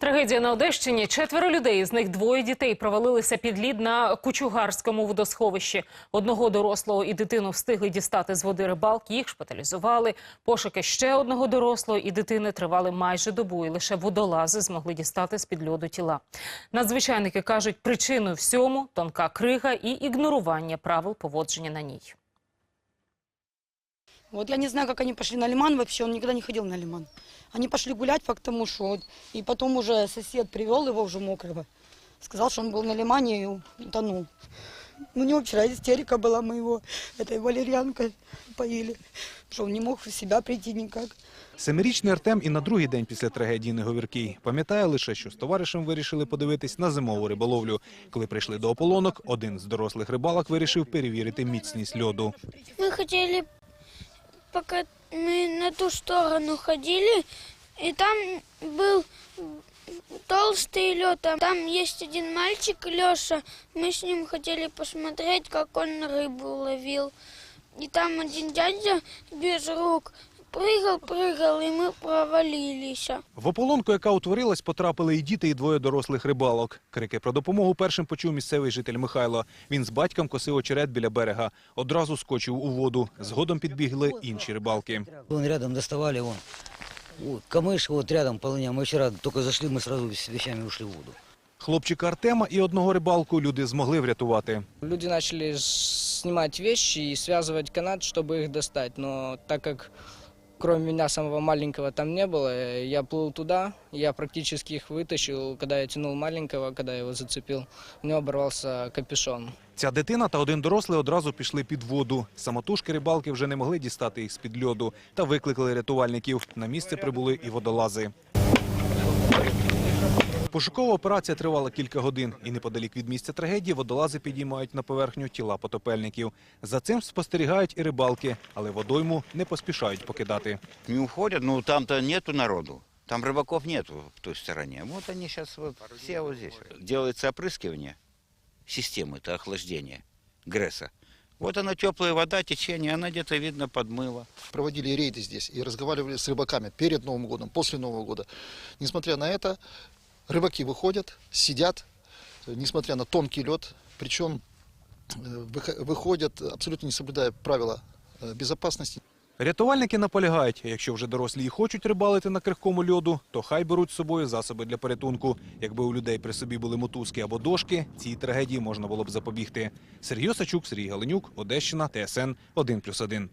Трагедія на Одещині. Четверо людей, з них двоє дітей, провалилися під лід на Кучугарському водосховищі. Одного дорослого і дитину встигли дістати з води рибалки, їх шпиталізували. Пошуки ще одного дорослого і дитини тривали майже добу, і лише водолази змогли дістати з-під льоду тіла. Надзвичайники кажуть, причиною всьому – тонка крига і ігнорування правил поводження на ній. Вот я не знаю, как они пошли на лиман вообще, он никогда не ходил на лиман. Они пошли гулять потому что, вот, и потом уже сосед привел его уже мокрого. Сказал, что он был на лимане и утонул. У него вчера истерика была моего, этой валерьянкой поили, что он не мог в себя прийти никак. Семирічний Артем і на другий день після трагедії неговіркий. Пам'ятає лише, що з товаришем вирішили подивитись на зимову риболовлю. Коли прийшли до ополонок, один з дорослих рибалок вирішив перевірити міцність льоду. Мы хотели, пока мы на ту сторону ходили, и там был толстый лед. а Там есть один мальчик, Леша. Мы с ним хотели посмотреть, как он рыбу ловил. И там один дядя без рук прыгал, прыгал, и мы провалились. В ополонку, яка утворилась, потрапили і діти, і двоє дорослих рибалок. Крики про допомогу першим почув місцевий житель Михайло. Він з батьком косив очерет біля берега. Одразу скочив у воду. Згодом підбігли інші рибалки. Вон рядом доставали, вон. Вот, камыш вот рядом полыня. Мы вчера только зашли, мы сразу с вещами ушли в воду. Хлопчика Артема і одного рибалку люди змогли врятувати. Люди начали с- снимать вещи и связывать канат, чтобы их достать. Но так как кроме меня самого маленького там не было, э, я плыл туда, я практически их вытащил. Когда я тянул маленького, когда я его зацепил, у него оборвался капюшон. Ця дитина та один дорослий одразу пішли під воду. Самотужки рибалки вже не могли дістати їх з-під льоду та викликали рятувальників. На місце прибули і водолази. Пошукова операція тривала кілька годин, і неподалік від місця трагедії водолази підіймають на поверхню тіла потопельників. За цим спостерігають і рибалки, але водойму не поспішають покидати. не уходят, ну там-то нету народу. Там рыбаков нету в той стороне. Вот они сейчас вот все вот здесь. Делается опрыскивание системы-то охлаждения ГРЭСа. Вот она теплая вода, течение, она где-то видно подмыла. проводили рейды здесь и разговаривали с рыбаками перед Новым годом, после Нового года. Несмотря на это, рыбаки выходят, сидят, э, несмотря на тонкий лед, причем э, выхо- выходят, абсолютно не соблюдая правила э, безопасности. Рятувальники наполягають, якщо вже дорослі і хочуть рибалити на крихкому льоду, то хай беруть з собою засоби для порятунку. Якби у людей при собі були мотузки або дошки, цій трагедії можна було б запобігти. Сергій Осачук, Сергій Галенюк, Одещина, ТСН 1+,1.